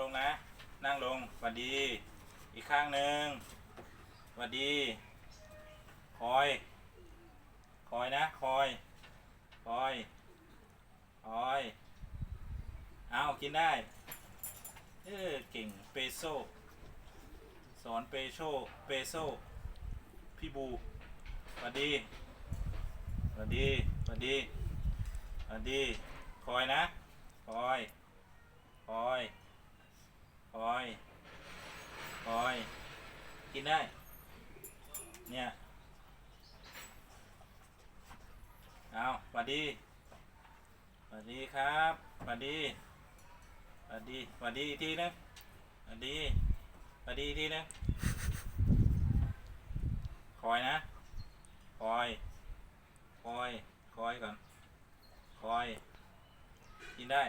ลงนะ นั่งลงสวัสดี อีกข้างหนึ่งสวัสดี คอย คอยนะ คอย คอย คอย เอากินได้ เออเก่ง เปโซ สอนเปโชเปโซ พี่บูสวัสดีสวัสดีสวัสดีสวัสดี คอยนะ คอย คอยคอย คอย กินได้ เนี่ย เอาสวัสดีสวัสดีครับสวัสดีสวัสดีสวัสดีอีกทีนึงสวัสดีสวัสดีอีกทีนึงคอยนะ คอย คอย คอยก่อน คอย กินได้